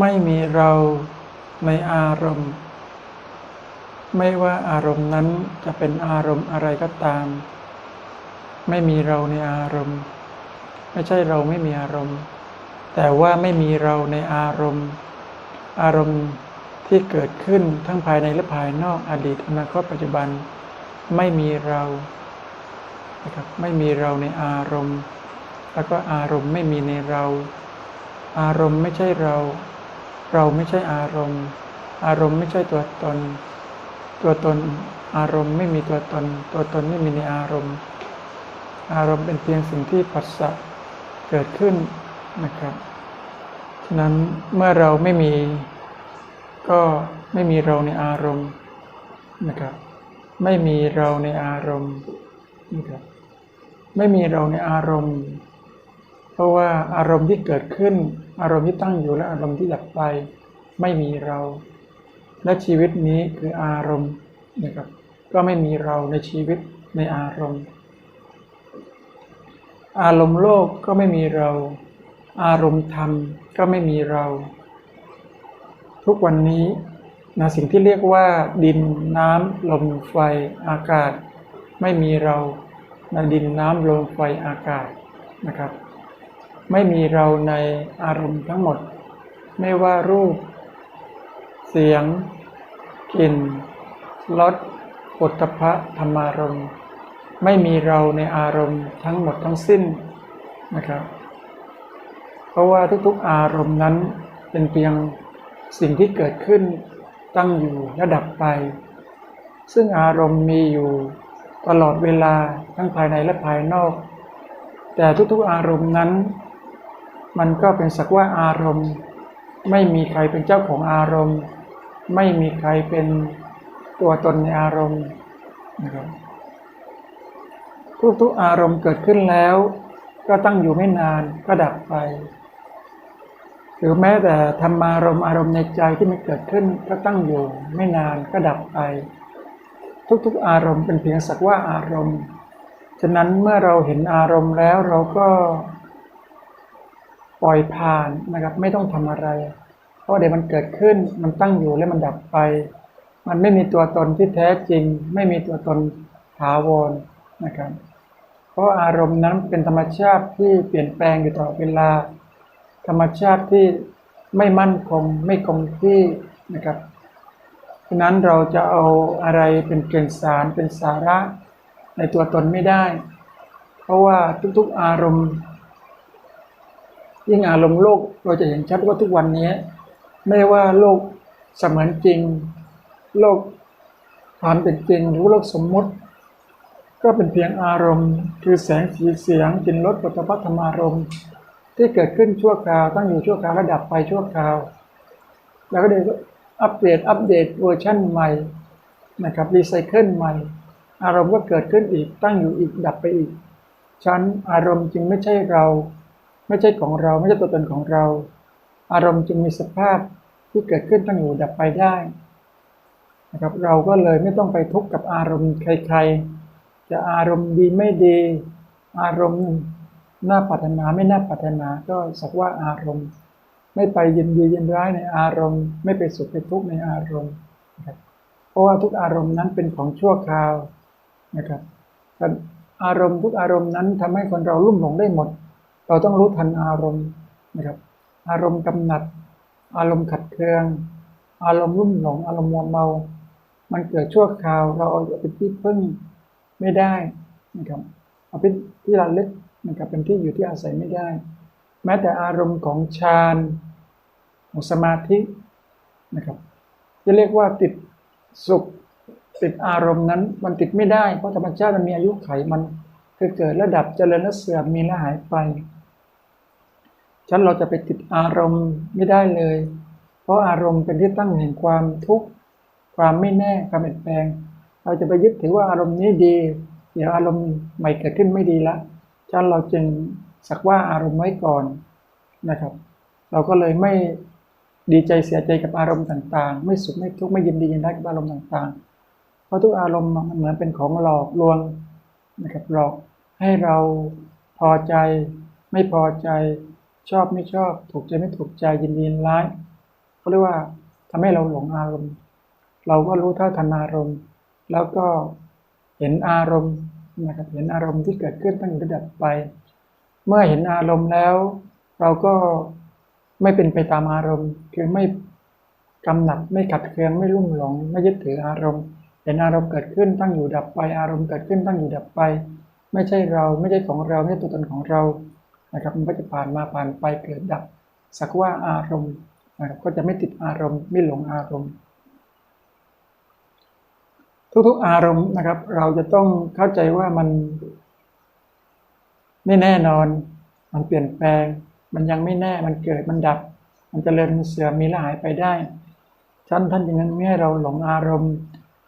ไม่มีเราในอารมณ์ ไม่ว่าอารมณ์นั้นจะเป็นอารมณ์อะไรก็ตาม ไม่มีเราในอารมณ์ ไม่ใช่เราไม่มีอารมณ์ แต่ว่าไม่มีเราในอารมณ์ อารมณ์ที่เกิดขึ้นทั้งภายในและภายนอกอดีตอนาคตปัจจุบัน ไม่มีเรานะครับไม่มีเราในอารมณ์ แล้วก็อารมณ์ไม่มีในเรา อารมณ์ไม่ใช่เรา เราไม่ใช่อารมณ์ อารมณ์ไม่ใช่ตัวตน ตัวตนอารมณ์ไม่มีตัวตน ตัวตนไม่มีในอารมณ์ อารมณ์เป็นเพียงสิ่งที่ปัสสะเกิดขึ้นนะครับ ฉะนั้นเมื่อเราไม่มี ก็ไม่มีเราในอารมณ์นะครับ ไม่มีเราในอารมณ์นะครับ ไม่มีเราในอารมณ์ เพราะว่าอารมณ์ที่เกิดขึ้น อารมณ์ที่ตั้งอยู่และอารมณ์ที่ดับไปไม่มีเรา และชีวิตนี้คืออารมณ์นะครับก็ไม่มีเราในชีวิตในอารมณ์ อารมณ์โลกก็ไม่มีเรา อารมณ์ธรรมก็ไม่มีเรา ทุกวันนี้นะสิ่งที่เรียกว่า ดินน้ำลมไฟอากาศ ไม่มีเราในดินน้ำลมไฟอากาศนะครับ ไม่มีเราในอารมณ์ทั้งหมด ไม่ว่ารูป เสียง กลิ่นรสปุถะพะธรรมารมณ์ ไม่มีเราในอารมณ์ทั้งหมดทั้งสิ้นนะครับ เพราะว่าทุกๆอารมณ์นั้นเป็นเพียงสิ่งที่เกิดขึ้นตั้งอยู่และดับไป ซึ่งอารมณ์มีอยู่ตลอดเวลาทั้งภายในและภายนอก แต่ทุกๆอารมณ์นั้น มันก็เป็นสักว่าอารมณ์ ไม่มีใครเป็นเจ้าของอารมณ์ ไม่มีใครเป็นตัวตนในอารมณ์นะครับทุกๆอารมณ์เกิดขึ้นแล้ว ก็ตั้งอยู่ไม่นานก็ดับไป หรือแม้แต่ธรรมารมณ์อารมณ์ในใจที่มันเกิดขึ้นก็ตั้งอยู่ไม่นานก็ดับไป ทุกๆอารมณ์เป็นเพียงสักว่าอารมณ์ ฉะนั้นเมื่อเราเห็นอารมณ์แล้วเราก็ ปล่อยผ่านนะครับ ไม่ต้องทำอะไร เพราะเดี๋ยวมันเกิดขึ้นมันตั้งอยู่แล้วมันดับไป มันไม่มีตัวตนที่แท้จริง ไม่มีตัวตนถาวรนะครับ เพราะอารมณ์นั้นเป็นธรรมชาติที่เปลี่ยนแปลงอยู่ตลอดเวลา ธรรมชาติที่ไม่มั่นคงไม่คงที่นะครับฉะนั้นเราจะเอาอะไรเป็นเกณฑ์สารเป็นสาระในตัวตนไม่ได้ เพราะว่าทุกๆอารมณ์ ยิ่งอารมณ์โลกเราจะเห็นชัดว่าทุกวันนี้ ไม่ว่าโลกเสมือนจริง โลกความเป็นจริงหรือโลกสมมุติ ก็เป็นเพียงอารมณ์ คือแสงสีเสียงกลิ่นรสปัจพัธรรมารมณ์ ที่เกิดขึ้นชั่วคราวตั้งอยู่ชั่วคราวระดับไปชั่วคราว แล้วก็เดี๋ยวอัปเดตอัปเดตเวอร์ชั่นใหม่นะครับรีไซเคิลใหม่ อารมณ์ก็เกิดขึ้นอีกตั้งอยู่อีกดับไปอีก ชั้นอารมณ์จึงไม่ใช่เรา ไม่ใช่ของเราไม่ใช่ตัวตนของเรา อารมณ์จึงมีสภาพที่เกิดขึ้นตั้งอยู่ดับไปได้นะครับเราก็เลยไม่ต้องไปทุกข์กับอารมณ์ใครๆ จะอารมณ์ดีไม่ดี อารมณ์น่าปรารถนาไม่น่าปรารถนาก็สักว่าอารมณ์ ไม่ไปยินดียินร้ายในอารมณ์ ไม่ไปสุขไปทุกข์ในอารมณ์นะครับเพราะว่าทุกอารมณ์นั้นเป็นของชั่วคราวนะครับอารมณ์ทุกอารมณ์นั้นทำให้คนเราลุ่มหลงได้หมด เราต้องรู้ทันอารมณ์นะครับ อารมณ์กำหนัด อารมณ์ขัดเคือง อารมณ์รุ่มหลง อารมณ์มัวเมา มันเกิดชั่วคราว เราเอาเป็นที่พึ่งไม่ได้นะครับเอาเป็นที่ระลึกนะครับเป็นที่อยู่ที่อาศัยไม่ได้ แม้แต่อารมณ์ของฌานของสมาธินะครับจะเรียกว่าติดสุขติดอารมณ์นั้นมันติดไม่ได้เพราะธรรมชาติมันมีอายุไขมันคือเกิดระดับเจริญและเสื่อมมีและหายไป ฉันเราจะไปติดอารมณ์ไม่ได้เลย เพราะอารมณ์เป็นที่ตั้งแห่งความทุกข์ความไม่แน่ความเปลี่ยนแปลง เราจะไปยึดถือว่าอารมณ์นี้ดี เดี๋ยวอารมณ์ใหม่เกิดขึ้นไม่ดีละฉันเราจึงสักว่าอารมณ์ไว้ก่อนนะครับ เราก็เลยไม่ดีใจเสียใจกับอารมณ์ต่างๆ ไม่สุขไม่ทุกข์ไม่ยินดียินร้ายกับอารมณ์ต่างๆ เพราะทุกอารมณ์มันเหมือนเป็นของหลอกลวงนะครับหลอกให้เราพอใจไม่พอใจ ชอบไม่ชอบ ถูกใจไม่ถูกใจยินดีร้ายเขาเรียกว่าทำให้เราหลงอารมณ์ เราก็รู้เท่าทันอารมณ์ แล้วก็เห็นอารมณ์นะครับเห็นอารมณ์ที่เกิดขึ้นตั้งอยู่ระดับไป เมื่อเห็นอารมณ์แล้ว เราก็ไม่เป็นไปตามอารมณ์ คือไม่กำหนัดไม่ขัดเคืองไม่ลุ่มหลง ไม่ยึดถืออารมณ์ เห็นอารมณ์เกิดขึ้นตั้งอยู่ดับไป อารมณ์เกิดขึ้นตั้งอยู่ดับไป ไม่ใช่เราไม่ใช่ของเราไม่ใช่ตัวตนของเรา นะครับมันก็จะผ่านมาผ่านไปเกิดดับ สักว่าอารมณ์นะครับก็จะไม่ติดอารมณ์ไม่หลงอารมณ์ ทุกๆอารมณ์นะครับ เราจะต้องเข้าใจว่ามันไม่แน่นอน มันเปลี่ยนแปลง มันยังไม่แน่มันเกิดมันดับ มันจเจริญมันเสื่อมมีละหายไปได้ท่านท่านจึงนั้นไม่ให้เราหลงอารมณ์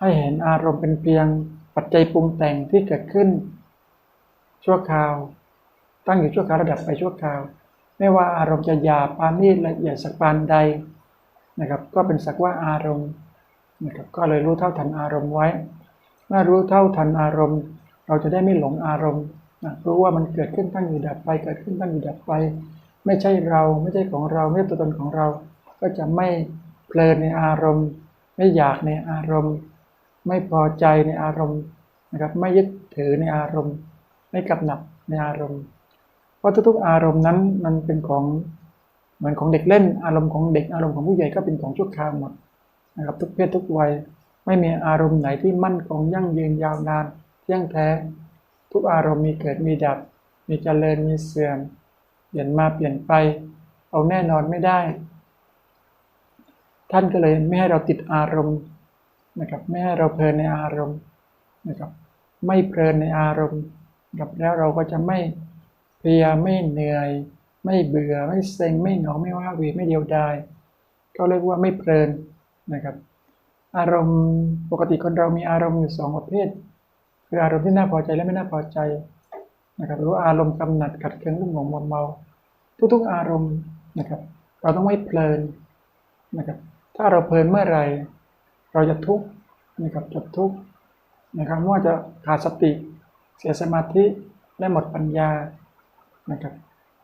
ให้เห็นอารมณ์เป็นเพียงปัจจัยปรุงแต่งที่เกิดขึ้น ชั่วคราว ตั้งอยู่ชั่วคราวระดับไปชั่วคราว ไม่ว่าอารมณ์จะหยาบปานนี้ละเอียดสักปานใดนะครับก็เป็นสักว่าอารมณ์นะครับก็เลยรู้เท่าทันอารมณ์ไว้ เมื่อรู้เท่าทันอารมณ์ เราจะได้ไม่หลงอารมณ์นะรู้ว่ามันเกิดขึ้นตั้งอยู่ดับไป เกิดขึ้นตั้งอยู่ดับไป ไม่ใช่เราไม่ใช่ของเราไม่ใช่ตัวตนของเรา ก็จะไม่เพลินในอารมณ์ ไม่อยากในอารมณ์ ไม่พอใจในอารมณ์นะครับไม่ยึดถือในอารมณ์ ไม่กำหนัดในอารมณ์ เพราะทุกๆอารมณ์นั้นมันเป็นของเหมือนของเด็กเล่น อารมณ์ของเด็กอารมณ์ของผู้ใหญ่ก็เป็นของชั่วคราวหมดนะครับทุกเพศทุกวัยไม่มีอารมณ์ไหนที่มั่นคงยั่งยืนยาวนานเที่ยงแท้ ทุกอารมณ์มีเกิดมีดับ มีเจริญมีเสื่อม เปลี่ยนมาเปลี่ยนไป เอาแน่นอนไม่ได้ ท่านก็เลยไม่ให้เราติดอารมณ์นะครับไม่ให้เราเพลินในอารมณ์นะครับไม่เพลินในอารมณ์กับแล้วเราก็จะไม่ เพลียไม่เหนื่อย ไม่เบื่อไม่เซ็งไม่หนอไม่ว่าวีไม่เดียวดายก็เรียกว่าไม่เพลินนะครับ อารมณ์ปกติคนเรามีอารมณ์อยู่สองประเภท คืออารมณ์ที่น่าพอใจและไม่น่าพอใจนะครับหรืออารมณ์กำหนัดขัดเคืองรุ่มหลงมัวเมา ทุกๆอารมณ์นะครับ เราต้องไม่เพลินนะครับ ถ้าเราเพลินเมื่อไหร่ เราจะทุกข์นะครับจะทุกข์นะครับว่าจะขาดสติ เสียสมาธิและหมดปัญญา นะครับ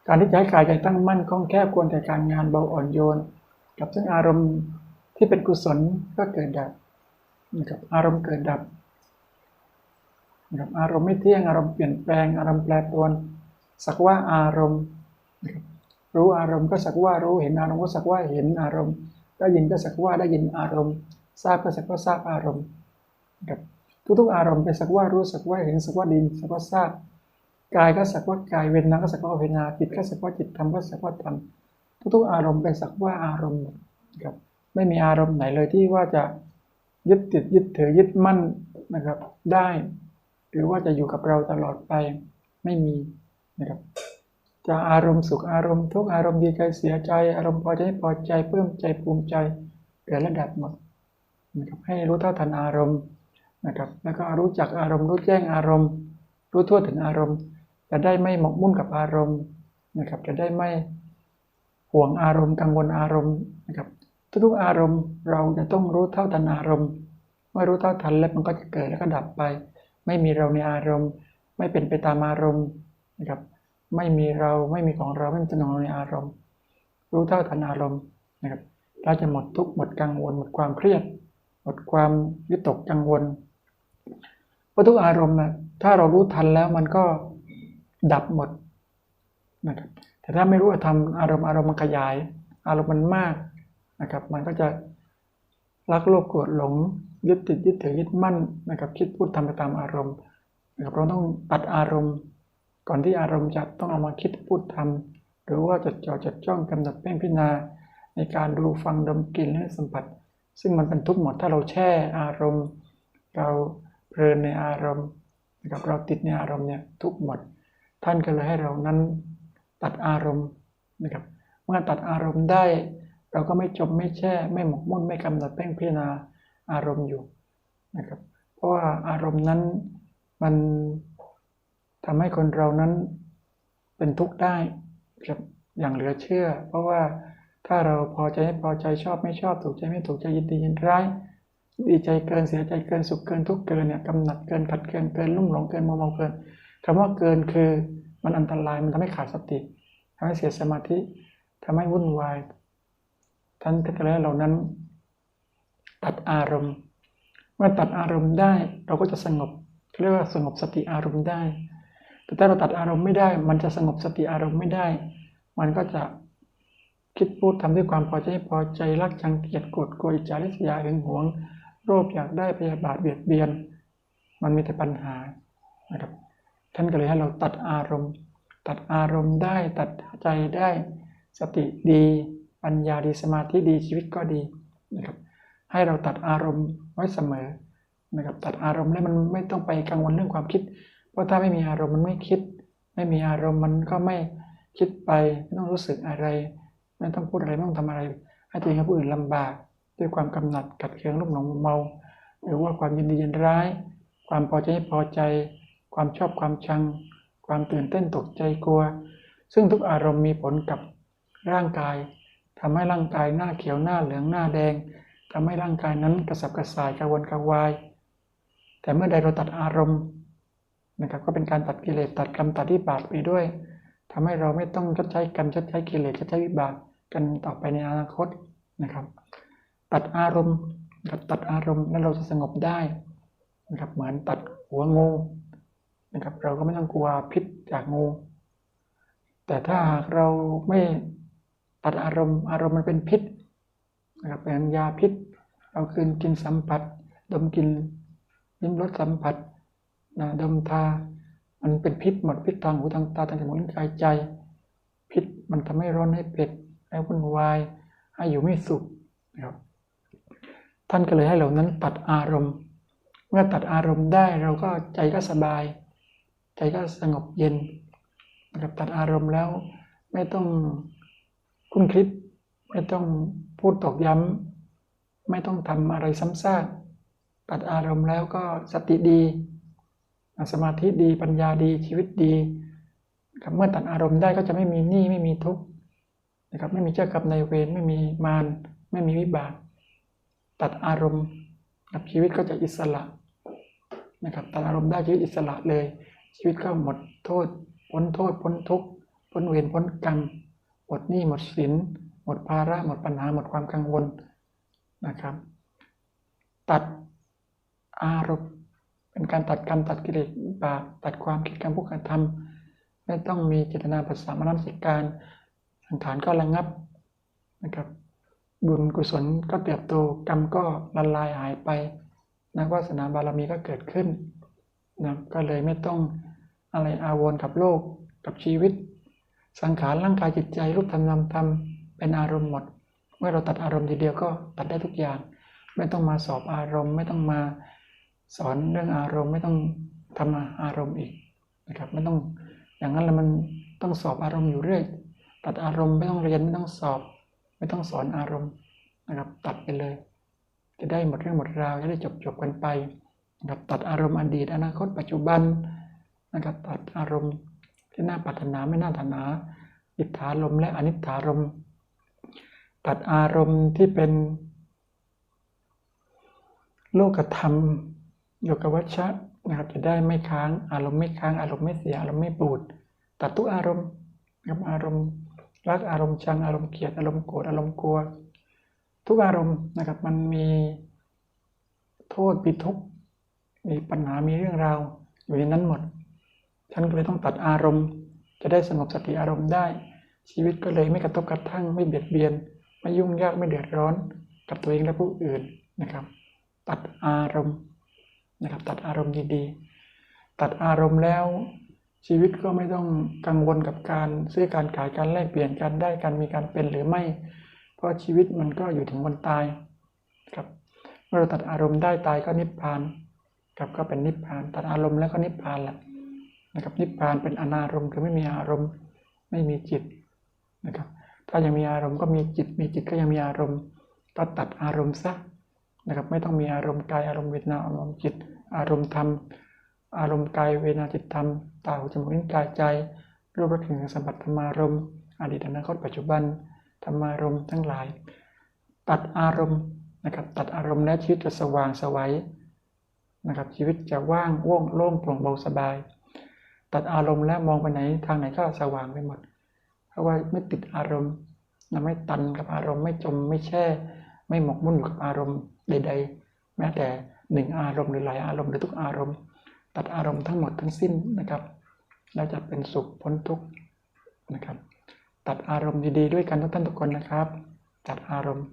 การที่จะให้กายใจตั้งมั่นคล่องแคล่วควรแต่การงานเบาอ่อนโยน กับซึ่งอารมณ์ที่เป็นกุศลก็เกิดดับนะครับอารมณ์เกิดดับนะครับอารมณ์ไม่เที่ยงอารมณ์เปลี่ยนแปลงอารมณ์แปรปรวนสักว่าอารมณ์นะครับรู้อารมณ์ก็สักว่ารู้เห็นอารมณ์ก็สักว่าเห็นอารมณ์ ได้ยินก็สักว่าได้ยินอารมณ์ทราบก็สักว่าทราบอารมณ์นะครับทุกๆอารมณ์เป็นสักว่ารู้สักว่าเห็นสักว่าดินสักว่าทราบ กายก็สักว่ากายเวทนาก็สักว่าเวทนาจิตก็สักว่าจิตธรรมก็สักว่าธรรมทุกๆอารมณ์เป็นสักว่าอารมณ์นะครับไม่มีอารมณ์ไหนเลยที่ว่าจะยึดติดยึดถือยึดมั่นนะครับได้ หรือว่าจะอยู่กับเราตลอดไปไม่มีนะครับจะอารมณ์สุขอารมณ์ทุกอารมณ์ดีใจเสียใจ อารมณ์พอใจไม่พอใจเพิ่มใจภูมิใจเกิดระดับหมดนะครับให้รู้เท่าทันอารมณ์นะครับแล้วก็รู้จักอารมณ์รู้แจ้งอารมณ์ รู้ทั่วถึงอารมณ์ จะได้ไม่หมกมุ่นกับอารมณ์นะครับ จะได้ไม่ห่วงอารมณ์กังวลอารมณ์นะครับทุกๆอารมณ์เราจะต้องรู้เท่าทันอารมณ์เมื่อรู้เท่าทันแล้วมันก็จะเกิดแล้วก็ดับไป ไม่มีเราในอารมณ์ ไม่เป็นไปตามอารมณ์นะครับ ไม่มีเราไม่มีของเราไม่มีตัวเราในอารมณ์ รู้เท่าทันอารมณ์นะครับ เราจะหมดทุกข์หมดกังวล หมดความเครียด หมดความวิตกกังวลเพราะทุกอารมณ์นะถ้าเรารู้ทันแล้วมันก็ ดับหมดนะครับแต่ถ้าไม่รู้ทำอารมณ์อารมณ์มันขยาย อารมณ์มันมากนะครับ มันก็จะรักโลภโกรธหลงยึดติดยึดถือยึดมั่นนะครับ คิดพูดทำไปตามอารมณ์นะครับเราต้องตัดอารมณ์ ก่อนที่อารมณ์จะต้องเอามาคิดพูดทำหรือว่าจดจ่อจดจ้องกำหนดเพ่งพิจารณาในการดูฟังดมกลิ่นและสัมผัส ซึ่งมันเป็นทุกข์หมดถ้าเราแช่อารมณ์ เราเพลินในอารมณ์นะครับเราติดในอารมณ์เนี่ยทุกข์หมด ท่านก็เลยให้เรานั้นตัดอารมณ์นะครับ เมื่อตัดอารมณ์ได้ เราก็ไม่จมไม่แช่ ไม่หมกมุ่นไม่กำหนดเพ่งพิจารณาอารมณ์อยู่นะครับ เพราะว่าอารมณ์นั้นมันทำให้คนเรานั้นเป็นทุกข์ได้ครับอย่างเหลือเชื่อ เพราะว่าถ้าเราพอใจไม่พอใจชอบไม่ชอบถูกใจไม่ถูกใจยินดียินร้ายดีใจเกินเสียใจเกินสุขเกินทุกข์เกินเนี่ยกำหนัดเกินขัดเกินเกินลุ่มหลงเกินมองมองเกิน คำว่าเกินคือมันอันตรายมันทำให้ขาดสติทำให้เสียสมาธิทำให้วุ่นวายท่านทั้งหลายเหล่านั้น ตัดอารมณ์ เมื่อตัดอารมณ์ได้เราก็จะสงบเรียกว่าสงบสติอารมณ์ได้ แต่ถ้าเราตัดอารมณ์ไม่ได้ มันจะสงบสติอารมณ์ไม่ได้ มันก็จะคิดพูดทำด้วยความพอใจพอใจรักชังเกลียดโกรธโกรธอิจฉาริษยาหึงหวง โรคอยากได้พยาบาทเบียดเบียน มันมีแต่ปัญหานะครับ ท่านก็เลยให้เราตัดอารมณ์ ตัดอารมณ์ได้ตัดใจได้สติดีปัญญาดีสมาธิดีชีวิตก็ดีนะครับให้เราตัดอารมณ์ไว้เสมอนะครับตัดอารมณ์แล้วมันไม่ต้องไปกังวลเรื่องความคิด เพราะถ้าไม่มีอารมณ์มันไม่คิด ไม่มีอารมณ์มันก็ไม่คิดไปไม่ต้องรู้สึกอะไร ไม่ต้องพูดอะไรไม่ต้องทำอะไรให้ตัวเองกับผู้อื่นลำบาก ด้วยความกำหนัดกัดเคืองรุ่มหลงเมา หรือว่าความยินดียินร้าย ความพอใจไม่พอใจ ความชอบความชัง ความตื่นเต้นตกใจกลัว ซึ่งทุกอารมณ์มีผลกับร่างกายทำให้ร่างกายหน้าเขียวหน้าเหลืองหน้าแดงทำให้ร่างกายนั้นกระสับกระส่ายกระวนกระวาย แต่เมื่อใดเราตัดอารมณ์นะครับก็เป็นการตัดกิเลสตัดกรรมตัดที่บาปไปด้วยทำให้เราไม่ต้องชดใช้กรรมชดใช้กิเลสชดใช้วิบากกันต่อไปในอนาคตนะครับ ตัดอารมณ์นะครับตัดอารมณ์แล้วเราจะสงบได้นะครับเหมือนตัดหัวงู นะครับ เราก็ไม่ต้องกลัวพิษจากงู แต่ถ้าหากเราไม่ตัดอารมณ์อารมณ์มันเป็นพิษนะครับเป็นยาพิษ เราคืนกินสัมผัส ดมกินลิ้มรสสัมผัสนะดมทา มันเป็นพิษหมดพิษทางหูทางตาทางจมูกลิ้นกายใจ พิษมันทำให้ร้อนให้เผ็ดให้วุ่นวายให้อยู่ไม่สุขนะครับท่านก็เลยให้เรานั้นตัดอารมณ์ เมื่อตัดอารมณ์ได้เราก็ใจก็สบาย ใจก็สงบเย็นนะครับตัดอารมณ์แล้ว ไม่ต้องคุ้นคิด ไม่ต้องพูดตอกย้ำ ไม่ต้องทำอะไรซ้ำซากตัดอารมณ์แล้วก็สติดี สมาธิดีปัญญาดีชีวิตดีครับเมื่อตัดอารมณ์ได้ก็จะไม่มีหนี้ไม่มีทุกข์นะครับไม่มีเจ้ากรรมนายเวรไม่มีมารไม่มีวิบาก ตัดอารมณ์กับชีวิตก็จะอิสระนะครับตัดอารมณ์ได้ชีวิตอิสระเลย ชีวิตก็หมดโทษ พ้นโทษ พ้นทุกข์พ้นเวรพ้นกรรม หมดหนี้หมดสิน หมดภาระหมดปัญหาหมดความกังวลนะครับ ตัดอารมณ์เป็นการตัดกรรมตัดกิเลสบาปตัดความคิดการพูดการทำไม่ต้องมีเจตนาภาษามนสิการสังขารก็ระงับนะครับบุญกุศลก็เติบโตกรรมก็ละลายหายไปนักวาสนาบารมีก็เกิดขึ้นนะก็เลยไม่ต้อง อะไรอาวรกับโลกกับชีวิต สังขารร่างกายจิตใจรูปธรรมนามธรรมเป็นอารมณ์หมด เมื่อเราตัดอารมณ์ทีเดียวก็ตัดได้ทุกอย่าง ไม่ต้องมาสอบอารมณ์ ไม่ต้องมาสอนเรื่องอารมณ์ ไม่ต้องทำอารมณ์อีกนะครับไม่ต้องอย่างนั้นแล้วมันต้องสอบอารมณ์อยู่เรื่อย ตัดอารมณ์ไม่ต้องเรียนไม่ต้องสอบ ไม่ต้องสอนอารมณ์นะครับตัดไปเลย จะได้หมดเรื่องหมดราวจะได้จบจบกันไปนะครับตัดอารมณ์อดีตอนาคตปัจจุบัน นะครับตัดอารมณ์ที่น่าปรารถนาไม่น่าปรารถนา อิทธารมและอนิถารมตัดอารมณ์ที่เป็น โลกธรรมโยกวัชชะนะครับจะได้ไม่ค้างอารมณ์ไม่ค้างอารมณ์ไม่เสียอารมณ์ไม่ปูด ตัดทุกอารมณ์นะครับอารมณ์รักอารมณ์ชังอารมณ์เกลียดอารมณ์โกรธอารมณ์กลัว ทุกอารมณ์นะครับมันมีโทษมีทุกข์มีปัญหามีเรื่องราวอยู่ในนั้นหมด ฉันก็เลยต้องตัดอารมณ์ จะได้สงบสติอารมณ์ได้ ชีวิตก็เลยไม่กระทบกระทั่งไม่เบียดเบียน ไม่ยุ่งยากไม่เดือดร้อน กับตัวเองและผู้อื่นนะครับ ตัดอารมณ์นะครับ ตัดอารมณ์ดีๆ ตัดอารมณ์แล้ว ชีวิตก็ไม่ต้องกังวลกับการซื้อการขายการแลกเปลี่ยนกันได้การมีการเป็นหรือไม่ เพราะชีวิตมันก็อยู่ถึงวันตายครับเมื่อเราตัดอารมณ์ได้ตายก็นิพพานครับก็เป็นนิพพาน ตัดอารมณ์แล้วก็นิพพานแหละ นะครับนิพพานเป็นอนารมณ์คือไม่มีอารมณ์ไม่มีจิตนะครับถ้ายังมีอารมณ์ก็มีจิต มีจิตก็ยังมีอารมณ์ก็ตัดอารมณ์ซะนะครับไม่ต้องมีอารมณ์กายอารมณ์เวทนาอารมณ์จิต อารมณ์ธรรม อารมณ์กายเวทนาจิตธรรมตาหูจมูกลิ้นกายใจรูปรสกลิ่นสัมผัสธรรมารมณ์อดีตอนาคตปัจจุบันธรรมารมณ์ทั้งหลาย ตัดอารมณ์นะครับตัดอารมณ์และชีวิตจะสว่างสวัยนะครับชีวิตจะว่างว่องโล่งโปร่งเบาสบาย ตัดอารมณ์แล้วมองไปไหนทางไหนก็สว่างไปหมด เพราะว่าไม่ติดอารมณ์ไม่ตันกับอารมณ์ไม่จมไม่แช่ ไม่หมกมุ่นอยู่กับอารมณ์ใด ๆ แม้แต่หนึ่งอารมณ์หรือหลายอารมณ์หรือทุกอารมณ์ ตัดอารมณ์ทั้งหมดทั้งสิ้นนะครับแล้วจะเป็นสุขพ้นทุกข์นะครับ ตัดอารมณ์ดีๆด้วยกันทุกท่านทุกคนนะครับ ตัดอารมณ์